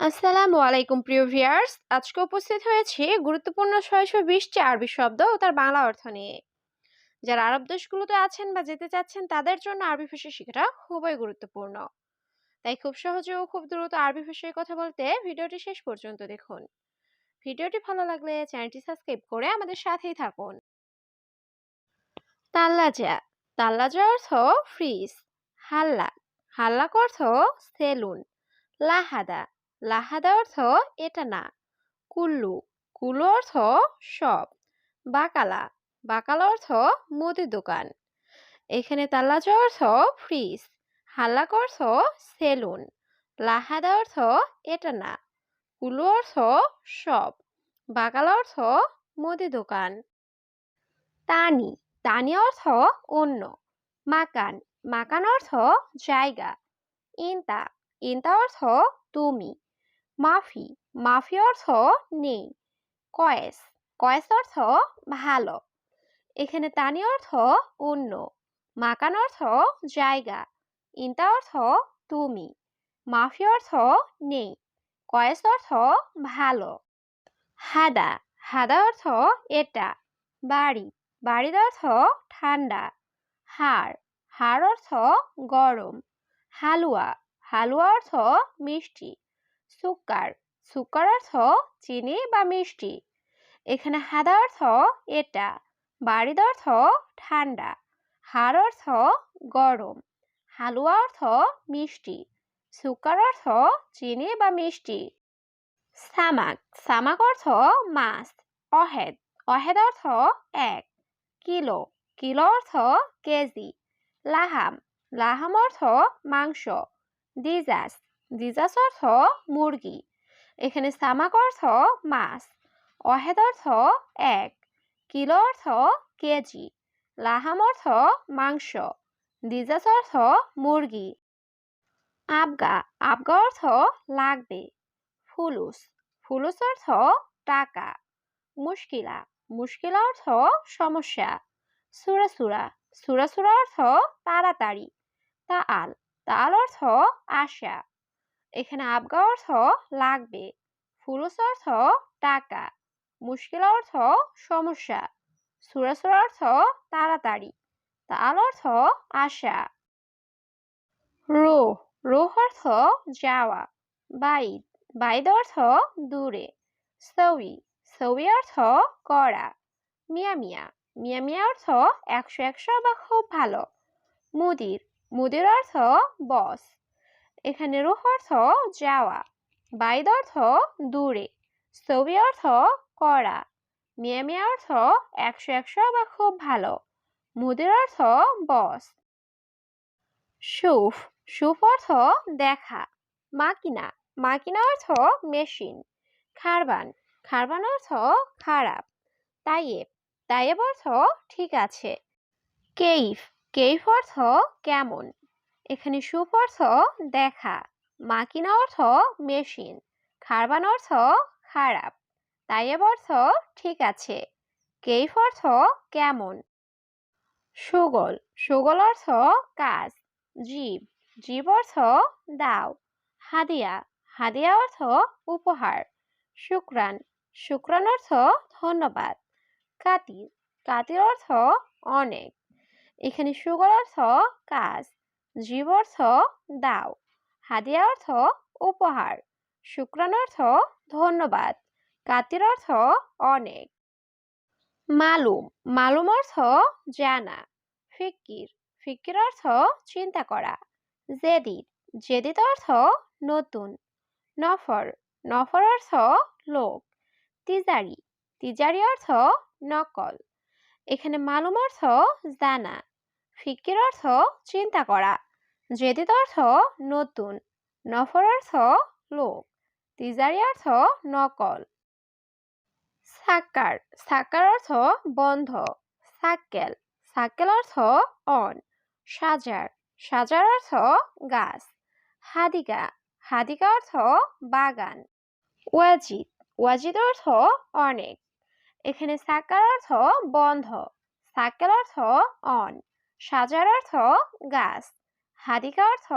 আসসালামু আলাইকুম, প্রিয় ভিউয়ার্স। আজকে উপস্থিত হয়েছে গুরুত্বপূর্ণ ছয়শো বিশটি আরবি শব্দ ও তার বাংলা অর্থ নিয়ে। যারা আরব দেশগুলোতে আছেন বা যেতে চাচ্ছেন, তাদের জন্য আরবি ভাষা শেখাটা খুবই গুরুত্বপূর্ণ। তাই খুব সহজে ও খুব দ্রুত আরবি ভাষায় কথা বলতে ভিডিওটি শেষ পর্যন্ত দেখুন। ভিডিওটি ভালো লাগলে চ্যানেলটি সাবস্ক্রাইব করে আমাদের সাথেই থাকুন। তাল্লাজা। তাল্লাজা অর্থ ফ্রিজ। হাল্লা। হাল্লাক অর্থ সেলুন। লাহাদা। লাহাদা অর্থ এটা না। কুল্লু কুলু অর্থ সব। বাকালা বাকালা অর্থ মুদি দোকান। এখানে তাল্লাজা অর্থ ফ্রিজ, হাল্লাক অর্থ সেলুন। লাহাদা অর্থ এটা না। কুলু অর্থ সব। বাকালা অর্থ মুদি দোকান। তানি তানি অর্থ অন্য। মাকান মাকান অর্থ জায়গা। ইনতা ইনতা অর্থ তুমি। মাফি মাফি অর্থ নেই। কয়েস কয়েস অর্থ ভালো। এখানে তানি অর্থ অন্য, মাকান অর্থ জায়গা, ইনতা অর্থ তুমি, মাফি অর্থ নেই, কয়েস অর্থ ভালো। হাদা হাদা অর্থ এটা, বাড়ি, বাড়ির অর্থ ঠান্ডা। হাড় হাড় অর্থ গরম। হালুয়া হালুয়া অর্থ মিষ্টি। সুকার। সুকার অর্থ চিনি বা মিষ্টি। এখানে হাদা অর্থ এটা। বাড়ির অর্থ ঠান্ডা। হার অর্থ গরম। হালুয়া অর্থ মিষ্টি। সুকার অর্থ চিনি বা মিষ্টি। সামাক। সামাক অর্থ মাছ। অহেদ। অহেদ অর্থ এক। কিলো। কিলো অর্থ কেজি। লাহাম। লাহাম অর্থ মাংস। দিজাস দিজাস অর্থ মুরগি। এখানে সামাক অর্থ মাছ। অহেদ অর্থ এক। কিলো অর্থ কেজি। লাহাম অর্থ মাংস। দিজাস অর্থ মুরগি। আবগা। আবগা অর্থ লাগবে। ফুলুস। ফুলুস অর্থ টাকা। মুশকিলা। মুশকিলা অর্থ সমস্যা। সুরাসুরা সুরাসুরা অর্থ তাড়াতাড়ি। তাল তাল অর্থ আশা। এখানে আবগা অর্থ লাগবে ফুলুস অর্থ টাকা, মুশকিল অর্থ সমস্যা, সুরাসুর অর্থ তাড়াতাড়ি, তাল অর্থ আশা। রো রোহ অর্থ যাওয়া, বাইদ বাইদ অর্থ দূরে, সৌই সৌই অর্থ করা, মিয়া মিয়া মিয়া মিয়া অর্থ একশো একশো বা খুব ভালো, মুদির মুদির অর্থ বস। এখানে রুহ অর্থ যাওয়া, বাইদ অর্থ দূরে ছবি অর্থ করা মিয়া মিয়া অর্থ একশো একশো বা খুব ভালো, মুদির অর্থ বস। সুফ সুফ অর্থ দেখা, মাকিনা মাকিনা অর্থ মেশিন, খারবান খারবান অর্থ খারাপ, তাইয়েব তাইয়েব অর্থ ঠিক আছে, কেইফ কেইফ অর্থ কেমন এখানে সুফ অর্থ দেখা, মাকিনা অর্থ মেশিন, খারবান অর্থ খারাপ, তাইয়েব অর্থ ঠিক আছে, কেইফ অর্থ কেমন? সুগল সুগল অর্থ কাজ, জীব জীব অর্থ দাও, হাদিয়া হাদিয়া অর্থ উপহার, শুক্রান শুক্রান অর্থ ধন্যবাদ কাতির কাতির অর্থ অনেক, এখানে সুগল অর্থ কাজ জীব অর্থ দাও, হাদিয়া অর্থ উপহার শুক্রান অর্থ ধন্যবাদ, কাতির অর্থ অনেক। মালুম মালুম অর্থ জানা, ফিকির ফিকির অর্থ চিন্তা করা, জেদিদ জেদিদ অর্থ নতুন, নফর নফর অর্থ লোক, তিজারি তিজারি অর্থ নকল, এখানে মালুম অর্থ জানা, ফিকির অর্থ চিন্তা করা। জেদিদ অর্থ নতুন, নফর অর্থ লোক তিজারি অর্থ নকল। সাক্কার সাক্কার অর্থ বন্ধ সাক্কেল সাক্কেল অর্থ অন, সাজার সাজার অর্থ গাছ হাদিকা হাদিকা অর্থ বাগান। ওয়াজিদ ওয়াজিদ অর্থ অনেক, এখানে সাক্কার অর্থ বন্ধ সাক্কেল অর্থ অন, সাজার অর্থ গাছ। হাদিকা অর্থ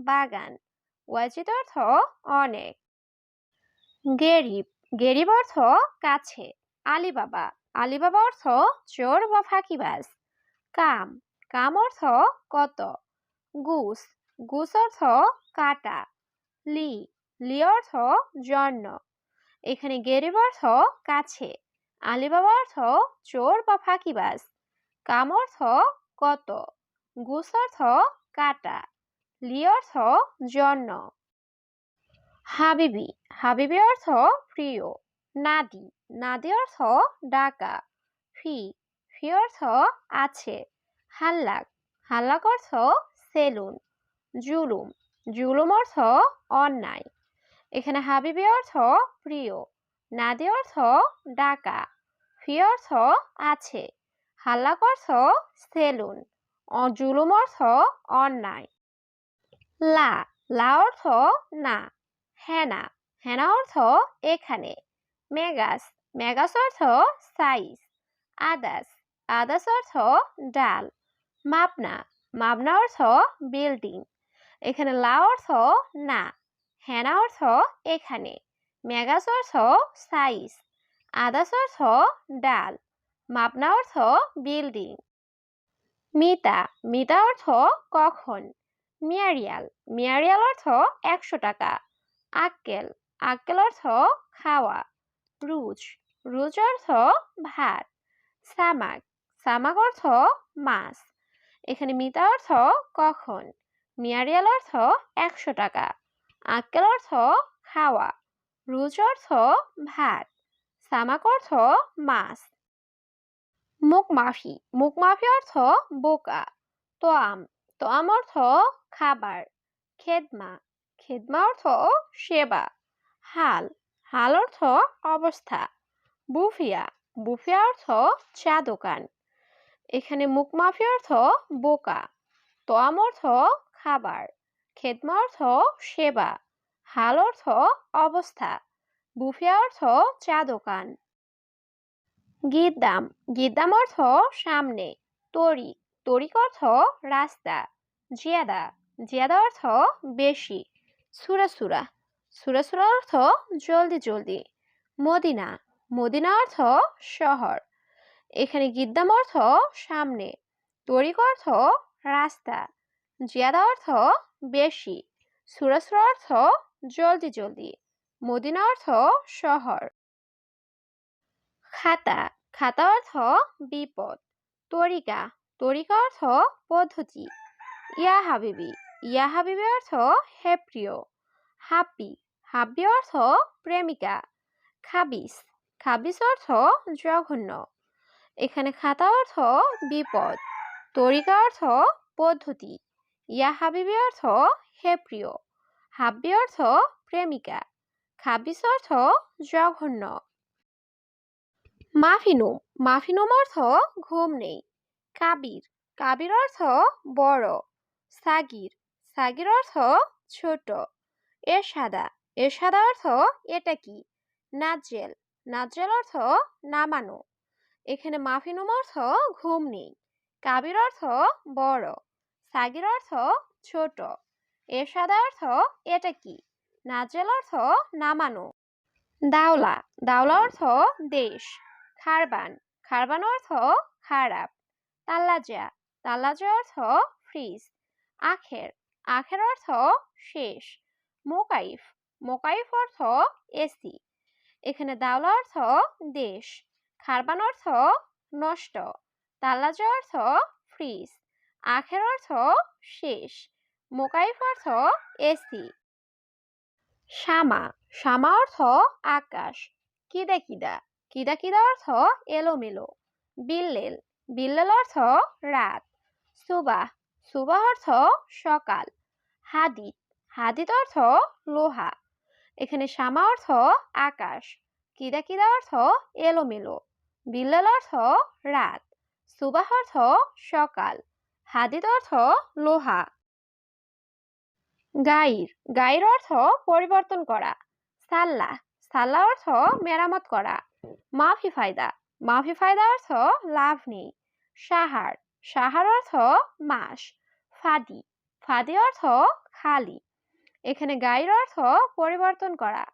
বাগান, ওয়াজিদ অর্থ অনেক। গেরিব গেরিব অর্থ কাছে, আলিবাবা আলিবাবা অর্থ চোর বা ফাঁকিবাজ। কাম কাম অর্থ কত। গুস গুস অর্থ কাটা। লি লি অর্থ জন্য। এখানে গেরিব অর্থ কাছে, আলিবাবা অর্থ চোর বা ফাঁকিবাজ। কাম অর্থ কত। গুস অর্থ কাটা লি অর্থ জন্য। হাবিবি হাবিবি অর্থ প্রিয়। নাদি নাদি অর্থ ডাকা। ফি ফি অর্থ আছে। হাল্লাক হাল্লাক অর্থ সেলুন। জুলুম জুলুম অর্থ অন্যায়। এখানে হাবিবি অর্থ প্রিয়, নাদি অর্থ ডাকা। ফি অর্থ আছে। হাল্লাক অর্থ সেলুন। জুলুম অর্থ অন্যায়। লা লা অর্থ না, হেনা হেনা অর্থ এখানে। মেগাস মেগাস অর্থ সাইজ। আদাস আদাস অর্থ ডাল। মাপনা মাপনা অর্থ বিল্ডিং। এখানে লা অর্থ না, হেনা অর্থ এখানে। মেগাস অর্থ সাইজ। আদাস অর্থ ডাল। মাপনা অর্থ বিল্ডিং। মিতা মিতা অর্থ কখন? মিয়ারিয়াল মিয়ারিয়াল অর্থ একশো টাকা। আক্কেল আক্কেল অর্থ খাওয়া। রুজ রুজ অর্থ ভাত। সামাক সামাক অর্থ মাছ। এখানে মিতা অর্থ কখন? মিয়ারিয়াল অর্থ একশো টাকা। আক্কেল অর্থ খাওয়া। রুজ অর্থ ভাত। সামাক অর্থ মাছ। মুখ মাফি। মুখ মাফি অর্থ বোকা। তোয়াম। তোয়াম অর্থ খাবার। খেদমা। খেদমা অর্থ সেবা। হাল। হাল অর্থ অবস্থা। বুফিয়া। বুফিয়া অর্থ চা দোকান এখানে মুখমাফি অর্থ বোকা। তোয়াম অর্থ খাবার। খেদমা অর্থ সেবা। হাল অর্থ অবস্থা। বুফিয়া অর্থ চা দোকান গিদ্দাম। গিদ্দাম অর্থ সামনে তরিক তরিক অর্থ রাস্তা, জিয়াদা। জিয়াদা অর্থ বেশি, সুরা সুরা। সুরা সুরা অর্থ জলদি জলদি। মদিনা মদিনা অর্থ শহর। এখানে গিদ্দাম অর্থ সামনে, তরিক অর্থ রাস্তা। জিয়াদা অর্থ বেশি সুরাসুরা অর্থ জলদি জলদি। মদিনা অর্থ শহর। খাতা। খাতা অর্থ বিপদ। তরিকা। তরিকা অর্থ পদ্ধতি। ইয়া হাবিবি। ইয়া হাবিবি অর্থ হে প্রিয় হাব্বি হাব্বি অর্থ প্রেমিকা। খাবিস। খাবিস অর্থ জঘন্য। এখানে খাতা অর্থ বিপদ। তরিকা অর্থ পদ্ধতি। ইয়া হাবিবি অর্থ হে প্রিয় হাব্বি অর্থ প্রেমিকা। খাবিস অর্থ জঘন্য। মাফিনুম। মাফিনুম অর্থ ঘুম নেই। কাবির। কাবির অর্থ বড়। সাগির। সাগির অর্থ ছোট। এরশাদা। এরশাদা অর্থ এটা কি? নাজেল নাজেল অর্থ নামানো। এখানে মাফিনুম অর্থ ঘুম নেই। কাবির অর্থ বড়। সাগির অর্থ ছোট। এরশাদা অর্থ এটা কি? নাজেল অর্থ নামানো। দাওলা। দাওলা অর্থ দেশ। খারবান। খারবান অর্থ খারাপ। তাল্লাজা। তাল্লাজা অর্থ ফ্রিজ। আখের। আখের অর্থ শেষ। মোকাইফ। মোকাইফ অর্থ এসি। এখানে দাওলা অর্থ দেশ। খারবান অর্থ নষ্ট। তাল্লাজা অর্থ ফ্রিজ। আখের অর্থ শেষ। মোকাইফ অর্থ এসি। শামা। শামা অর্থ আকাশ। কিদা কিদা। কিদা কিদা অর্থ এলোমেলো। বিল্লেল বিল্লেল অর্থ রাত। সুবাহ সুবাহ অর্থ সকাল। হাদিদ হাদিদ অর্থ লোহা। এখানে শামা অর্থ আকাশ। কিদা কিদা অর্থ এলোমেলো। বিল্লাল অর্থ রাত। সুবাহ অর্থ সকাল। হাদিদ অর্থ লোহা। গাইর গাইর অর্থ পরিবর্তন করা। সাল্লাহ সাল্লাহ অর্থ মেরামত করা। মাফি ফায়দা। মাফি ফায়দা অর্থ লাভ নেই। সাহার। সাহার অর্থ মাস। ফাদি। ফাদি অর্থ খালি। এখানে গাইর অর্থ পরিবর্তন করা।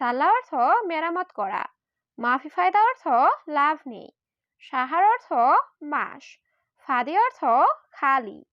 সাল্লা অর্থ মেরামত করা। মাফি ফায়দা অর্থ লাভ নেই। সাহার অর্থ মাস। ফাদি অর্থ খালি।